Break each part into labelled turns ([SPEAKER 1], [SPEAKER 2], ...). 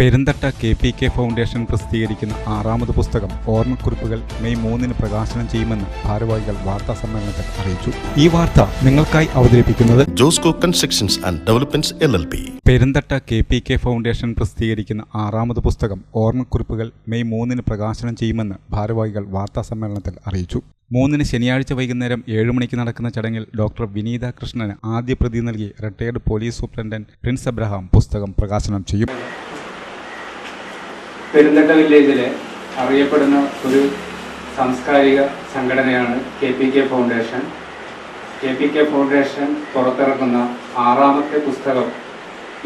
[SPEAKER 1] Perunthatta K P K foundation പ്രസിദ്ധീകരിക്കുന്ന ആറാമത് പുസ്തകം ഓർമ്മക്കുറിപ്പുകൾ മെയ് മൂന്നിന് പ്രകാശനം ചെയ്യുമെന്ന് ഭാരവാഹികൾ വാർത്താ സമ്മേളനത്തിൽ അറിയിച്ചു. ഈ വാർത്ത നിങ്ങൾക്കായി അവതരിപ്പിക്കുന്നത്
[SPEAKER 2] Josco constructions and developments L L P.
[SPEAKER 1] Perunthatta K P K foundation പ്രസിദ്ധീകരിക്കുന്ന ആറാമത് പുസ്തകം ഓർമ്മക്കുറിപ്പുകൾ മെയ് മൂന്നിന് പ്രകാശനം ചെയ്യുമെന്ന് ഭാരവാഹികൾ വാർത്താ സമ്മേളനത്തിൽ അറിയിച്ചു. മൂന്നിന് ശനിയാഴ്ച വൈകുന്നേരം ഏഴ് മണിക്ക് നടക്കുന്ന ചടങ്ങിൽ ഡോക്ടർ വിനീത കൃഷ്ണന് ആദ്യ പ്രതി നൽകി retired police superintendent Prince Abraham പുസ്തകം പ്രകാശനം ചെയ്യും.
[SPEAKER 3] പെരുന്തട്ട വില്ലേജിലെ അറിയപ്പെടുന്ന ഒരു സാംസ്കാരിക സംഘടനയാണ് K P K foundation. K P K foundation പുറത്തിറക്കുന്ന ആറാമത്തെ പുസ്തകം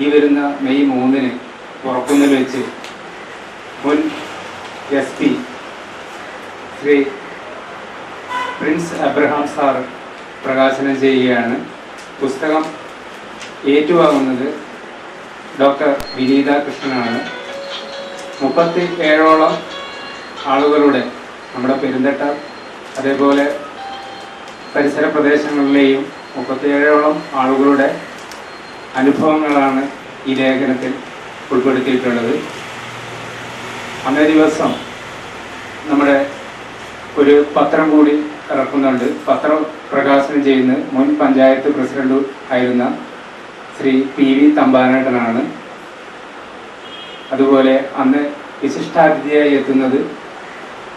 [SPEAKER 3] ഈ വരുന്ന മെയ് മൂന്നിന് പുറക്കുന്നതിൽ വെച്ച് മുൻ S P Shri Prince Abraham sir പ്രകാശനം ചെയ്യുകയാണ്. പുസ്തകം ഏറ്റുവാങ്ങുന്നത് ഡോക്ടർ വിനീത കൃഷ്ണനാണ്. മുപ്പത്തി ഏഴോളം ആളുകളുടെ നമ്മുടെ പെരുന്തട്ട അതേപോലെ പരിസര പ്രദേശങ്ങളിലെയും മുപ്പത്തിയേഴോളം ആളുകളുടെ അനുഭവങ്ങളാണ് ഈ ലേഖനത്തിൽ ഉൾപ്പെടുത്തിയിട്ടുള്ളത്. അന്നേ ദിവസം നമ്മുടെ ഒരു പത്രം കൂടി ഇറക്കുന്നുണ്ട്. പത്രം പ്രകാശനം ചെയ്യുന്ന മുൻ പഞ്ചായത്ത് പ്രസിഡന്റ് ആയിരുന്ന ശ്രീ പി വി തമ്പാനേട്ടനാണ്. അതുപോലെ അന്ന് വിശിഷ്ടാതിഥിയായി എത്തുന്നത്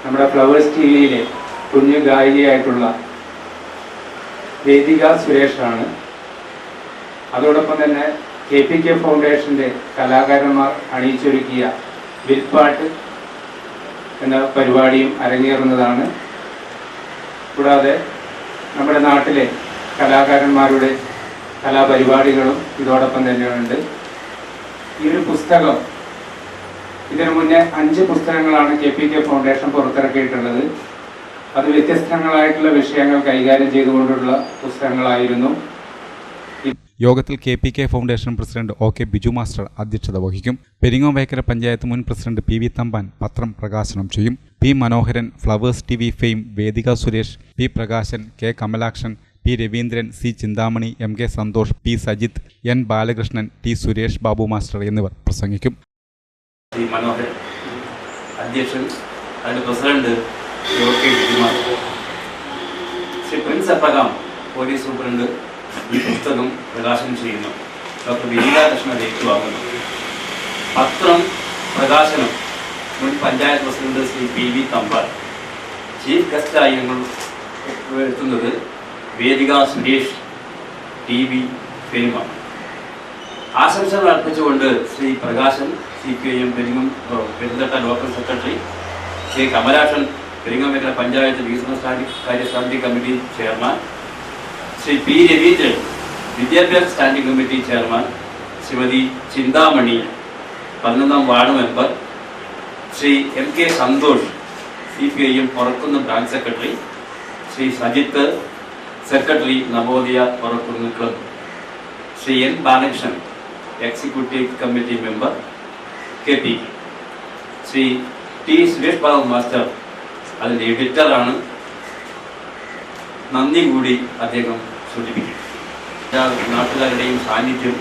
[SPEAKER 3] നമ്മുടെ ഫ്ലവേഴ്സ് ടി വിയിലെ കുഞ്ഞു ഗായികയായിട്ടുള്ള വേദിക സുരേഷാണ്. അതോടൊപ്പം തന്നെ കെ പി കെ ഫൗണ്ടേഷന്റെ കലാകാരന്മാർ അണിയിച്ചൊരുക്കിയ വിൽപ്പാട്ട് എന്ന പരിപാടിയും അരങ്ങേറുന്നതാണ്. കൂടാതെ നമ്മുടെ നാട്ടിലെ കലാകാരന്മാരുടെ കലാപരിപാടികളും ഇതോടൊപ്പം തന്നെയുണ്ട്. ഈ ഒരു പുസ്തകം ഇതിനു മുന്നേ അഞ്ച് പുസ്തകങ്ങളാണ് കെ പി കെ ഫൗണ്ടേഷൻ പുറത്തിറക്കിയിട്ടുള്ളത്. അത് വ്യത്യസ്തങ്ങളായിട്ടുള്ള വിഷയങ്ങൾ കൈകാര്യം ചെയ്തുകൊണ്ടുള്ള പുസ്തകങ്ങളായിരുന്നു.
[SPEAKER 1] യോഗത്തിൽ K P K foundation president O K Biju master അധ്യക്ഷത വഹിക്കും. പെരിങ്ങോവേക്കര പഞ്ചായത്ത് മുൻ പ്രസിഡന്റ് പി വി തമ്പാൻ പത്രം പ്രകാശനം ചെയ്യും. P Manoharan Flowers T V fame Vedika Suresh P Prakashan K Kamalakshan P Raveendran C Chinthamani M K Santhosh P Sajith N Balakrishnan T Suresh Babu master എന്നിവർ പ്രസംഗിക്കും.
[SPEAKER 4] ശ്രീ മനോഹരൻ അധ്യക്ഷൻ അതിന്റെ president U K Vijayakumar Shri Prince Abraham police superintendent ഈ പുസ്തകം പ്രകാശനം ചെയ്യുന്നു. Doctor വിനീത കൃഷ്ണൻ ഏറ്റുവാങ്ങുന്നു പത്രം പ്രകാശനം. മുൻ panchayat president Shri P V Thampal chief ഗസ്റ്റായി ഞങ്ങൾ എത്തുന്നത് വേദിക സുരേഷ് ടി വി പെരുമ ആശംസകൾ അർപ്പിച്ചുകൊണ്ട് Shri Prakashan C P I M Peringom Perunthatta local secretary Shri Kamalakshan Peringom മേഖല പഞ്ചായത്ത് വികസന കാര്യ standing committee chairman Shri P. Raveendran വിദ്യാഭ്യാസ standing committee chairman Shrimati Chinthamani പതിനൊന്നാം ward member Shri M. K. Santhosh C P I M പുറത്തുനിന്ന് branch secretary Shri Sajith secretary Navodaya പുറത്തുനിന്ന് club Shri N. Balakrishnan. Executive committee member K P Shri T. Suresh Babu master അതിന്റെ എഡിറ്ററാണ് നന്ദി കൂടി അദ്ദേഹം സൂചിപ്പിക്കും എല്ലാ നാട്ടുകാരുടെയും സാന്നിധ്യം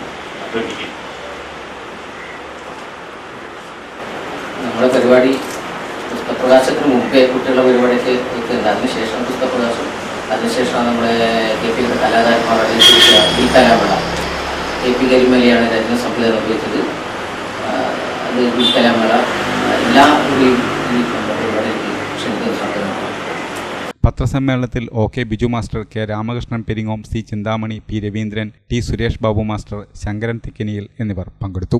[SPEAKER 4] അഭ്യർത്ഥിക്കും
[SPEAKER 5] നമ്മുടെ പരിപാടി പുസ്തകപ്രകാശത്തിന് മുമ്പേ കുട്ടികളുടെ പരിപാടിക്ക് എത്തുന്നത് അതിനുശേഷം പുസ്തകപ്രകാശം. അതിനുശേഷം നമ്മുടെ കെ പി കലാകാരന്മാരുടെ ഈ കലാമേള. കെ പി കരിമലയാണ് രചന സപ്ലൈ നിർവഹിച്ചത് അത് ബി കലാമേള എല്ലാ ക്ഷണിക്കുന്ന സംവിധാനമാണ്
[SPEAKER 1] പത്രസമ്മേളനത്തിൽ O K Biju master K Ramakrishnan Peringom C Chinthamani P Raveendran T Suresh Babu master Sankaran തിക്കനിയിൽ എന്നിവർ പങ്കെടുത്തു.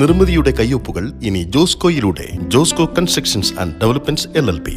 [SPEAKER 2] നിർമ്മിതിയുടെ കയ്യൊപ്പുകൾ ഇനി ജോസ്കോയിലൂടെ Josco constructions and developments L L P.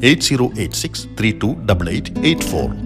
[SPEAKER 2] 8086 328884.